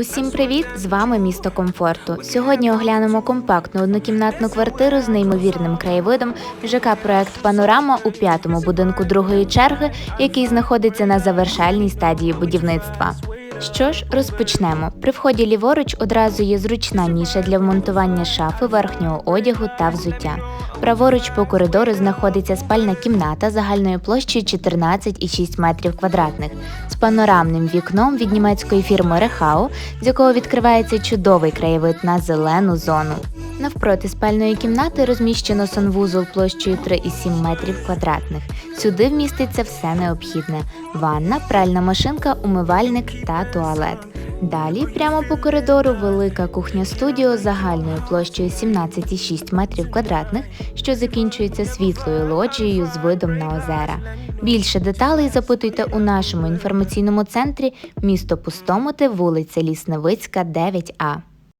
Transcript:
Усім привіт! З вами місто комфорту. Сьогодні оглянемо компактну однокімнатну квартиру з неймовірним краєвидом ЖК проект Панорама у п'ятому будинку другої черги, який знаходиться на завершальній стадії будівництва. Що ж, розпочнемо. При вході ліворуч одразу є зручна ніша для вмонтування шафи верхнього одягу та взуття. Праворуч по коридору знаходиться спальна кімната загальною площею 14,6 метрів квадратних з панорамним вікном від німецької фірми Рехау, з якого відкривається чудовий краєвид на зелену зону. Навпроти спальної кімнати розміщено санвузол площею 3,7 метрів квадратних. Сюди вміститься все необхідне: ванна, пральна машинка, умивальник та туалет. Далі, прямо по коридору, велика кухня студіо загальною площею 17,6 метрів квадратних, що закінчується світлою лоджією з видом на озера. Більше деталей запитуйте у нашому інформаційному центрі місто Пустомоти, вулиця Лісневицька, 9А.